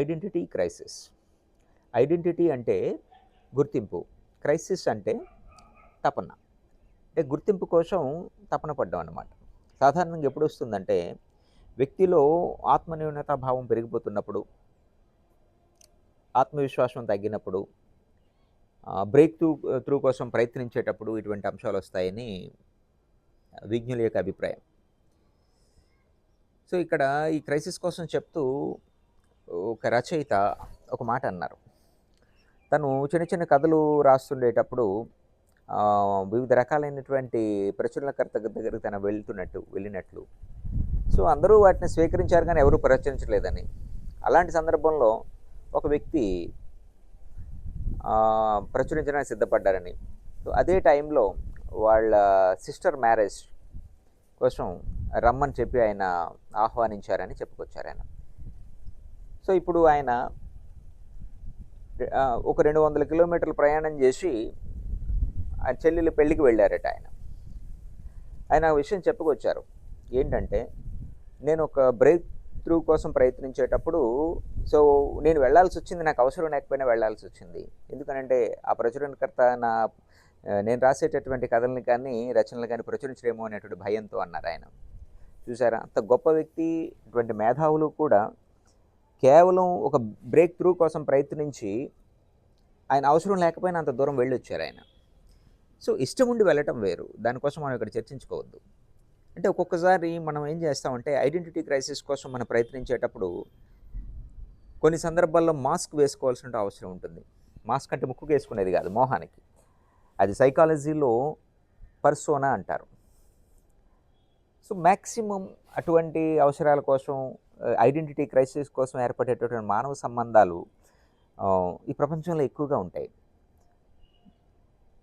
Identity crisis. Identity అంటే గుర్తింపు. Crisis అంటే తపన. అంటే గుర్తింపు కోసం తపన పడ్డం అన్నమాట. సాధారణంగా ఎప్పుడు వస్తుందంటే వ్యక్తిలో ఆత్మన్యూనత భావం పెరిగిపోతున్నప్పుడు ఆత్మవిశ్వాసం తగ్గినప్పుడు బ్రేక్ త్రూ త్రూ కోసం ప్రయత్నించేటప్పుడు ఇటువంటి అంశాలు వస్తాయని విజ్ఞుల యొక్క అభిప్రాయం. సో ఇక్కడ ఈ క్రైసిస్ కోసం చెప్తూ ఒక రచయిత ఒక మాట అన్నారు. తను చిన్న చిన్న కథలు రాస్తుండేటప్పుడు వివిధ రకాలైనటువంటి ప్రచురణకర్త దగ్గరికి తను వెళ్తున్నట్టు వెళ్ళినట్లు. సో అందరూ వాటిని స్వీకరించారు కానీ ఎవరూ ప్రచురించలేదని. అలాంటి సందర్భంలో ఒక వ్యక్తి ప్రచురించడానికి సిద్ధపడ్డారని. సో అదే టైంలో వాళ్ళ సిస్టర్ మ్యారేజ్ కోసం రమ్మని చెప్పి ఆయన ఆహ్వానించారని చెప్పుకొచ్చారు ఆయన. సో ఇప్పుడు ఆయన ఒక రెండు వందల కిలోమీటర్లు ప్రయాణం చేసి ఆయన చెల్లెలు పెళ్ళికి వెళ్ళారట ఆయన. ఆయన ఆ విషయం చెప్పుకొచ్చారు. ఏంటంటే నేను ఒక బ్రేక్ త్రూ కోసం ప్రయత్నించేటప్పుడు సో నేను వెళ్ళాల్సి వచ్చింది నాకు అవసరం లేకపోయినా వెళ్ళాల్సి వచ్చింది. ఎందుకనంటే ఆ ప్రచురణకర్త నా నేను రాసేటటువంటి కథల్ని కానీ రచనలు కానీ ప్రచురించడేమో అనేటువంటి భయంతో అన్నారు ఆయన. చూసారా? అంత గొప్ప వ్యక్తి ఇటువంటి మేధావులు కూడా కేవలం ఒక బ్రేక్ త్రూ కోసం ప్రయత్నించి ఆయన అవసరం లేకపోయినా అంత దూరం వెళ్ళి వచ్చారు ఆయన. సో ఇష్టం ఉండి వెళ్ళటం వేరు. దానికోసం మనం ఇక్కడ చర్చించుకోవద్దు. అంటే ఒక్కొక్కసారి మనం ఏం చేస్తామంటే ఐడెంటిటీ క్రైసిస్ కోసం మనం ప్రయత్నించేటప్పుడు కొన్ని సందర్భాల్లో మాస్క్ వేసుకోవాల్సిన అవసరం ఉంటుంది. మాస్క్ అంటే ముక్కుకు వేసుకునేది కాదు మోహానికి. అది సైకాలజీలో పర్సోనా అంటారు. సో మ్యాక్సిమం అటువంటి అవసరాల కోసం ఐడెంటిటీ క్రైసిస్ కోసం ఏర్పడేటటువంటి మానవ సంబంధాలు ఈ ప్రపంచంలో ఎక్కువగా ఉంటాయి.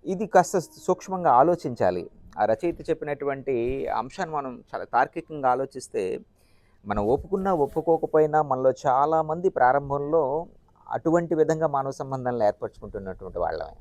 ఇది కాస్త సూక్ష్మంగా ఆలోచించాలి. ఆ రచయిత చెప్పినటువంటి అంశాన్ని మనం చాలా తార్కికంగా ఆలోచిస్తే మనం ఒప్పుకున్నా ఒప్పుకోకపోయినా మనలో చాలామంది ప్రారంభంలో అటువంటి విధంగా మానవ సంబంధాలను ఏర్పరచుకుంటున్నటువంటి వాళ్ళమే.